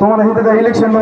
তোমার হিতে ইলেকশন